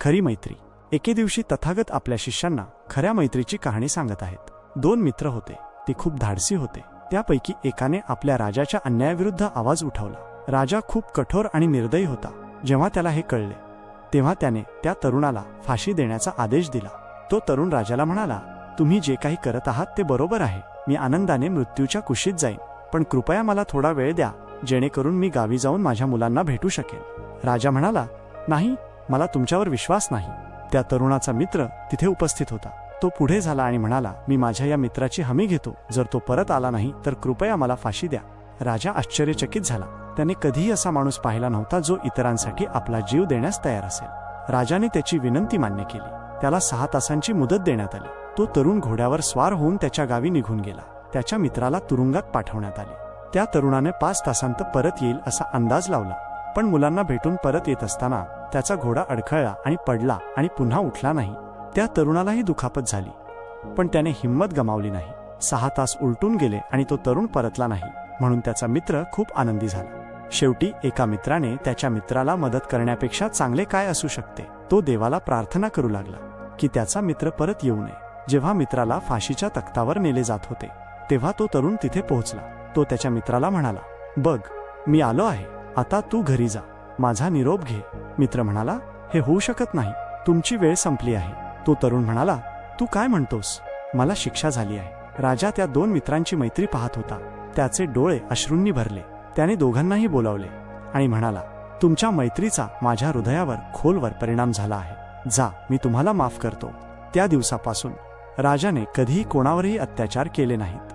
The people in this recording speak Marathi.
खरी मैत्री. एके दिवशी तथागत आपल्या शिष्यांना खऱ्या मैत्रीची कहाणी सांगत आहेत. दोन मित्र होते. ते खूप धाडसी होते. त्यापैकी एकाने आपल्या राजाच्या अन्यायाविरुद्ध आवाज उठवला. राजा खूप कठोर आणि निर्दयी होता. जेव्हा त्याला हे कळले तेव्हा त्याने त्या तरुणाला फाशी देण्याचा आदेश दिला. तो तरुण राजाला म्हणाला तुम्ही जे काही करत आहात ते बरोबर आहे. मी आनंदाने मृत्यूच्या कुशीत जाईन. पण कृपया मला थोडा वेळ द्या. जेणेकरून मी गावी जाऊन माझ्या मुलांना भेटू शकेन. राजा म्हणाला नाही मला तुमच्यावर विश्वास नाही. त्या तरुणाचा मित्र तिथे उपस्थित होता. तो पुढे झाला आणि म्हणाला मी माझ्या या मित्राची हमी घेतो. जर तो परत आला नाही तर कृपया मला फाशी द्या. राजा आश्चर्यचकित झाला. त्याने कधीही असा माणूस पाहिला नव्हता जो इतरांसाठी आपला जीव देण्यास तयार असेल. राजाने त्याची विनंती मान्य केली. त्याला सहा तासांची मुदत देण्यात आली. तो तरुण घोड्यावर स्वार होऊन त्याच्या गावी निघून गेला. त्याच्या मित्राला तुरुंगात पाठवण्यात आले. त्या तरुणाने पाच तासांत परत येईल असा अंदाज लावला. पण मुलांना भेटून परत येत असताना त्याचा घोडा अडखळला आणि पडला आणि पुन्हा उठला नाही. त्या तरुणालाही दुखापत झाली. पण त्याने हिंमत गमावली नाही. सहा तास उलटून गेले आणि तो तरुण परतला नाही. म्हणून त्याचा मित्र खूप आनंदी झाला. शेवटी एका मित्राने त्याच्या मित्राला मदत करण्यापेक्षा चांगले काय असू शकते? तो देवाला प्रार्थना करू लागला की त्याचा मित्र परत येऊ नये. जेव्हा मित्राला फाशीच्या तख्तावर नेले जात होते तेव्हा तो तरुण तिथे पोहोचला. तो त्याच्या मित्राला म्हणाला बघ मी आलो आहे. आता तू घरी जा. माझा निरोप घे. मित्र म्हणाला हे होऊ शकत नाही. तुमची वेळ संपली आहे. तो तरुण म्हणाला तू काय म्हणतोस? मला शिक्षा झाली आहे. राजा त्या दोन मित्रांची मैत्री पाहत होता. त्याचे डोळे अश्रूंनी भरले. त्याने दोघांनाही बोलावले आणि म्हणाला तुमच्या मैत्रीचा माझ्या हृदयावर खोलवर परिणाम झाला आहे. जा मी तुम्हाला माफ करतो. त्या दिवसापासून राजाने कधीही कोणावरही अत्याचार केले नाहीत.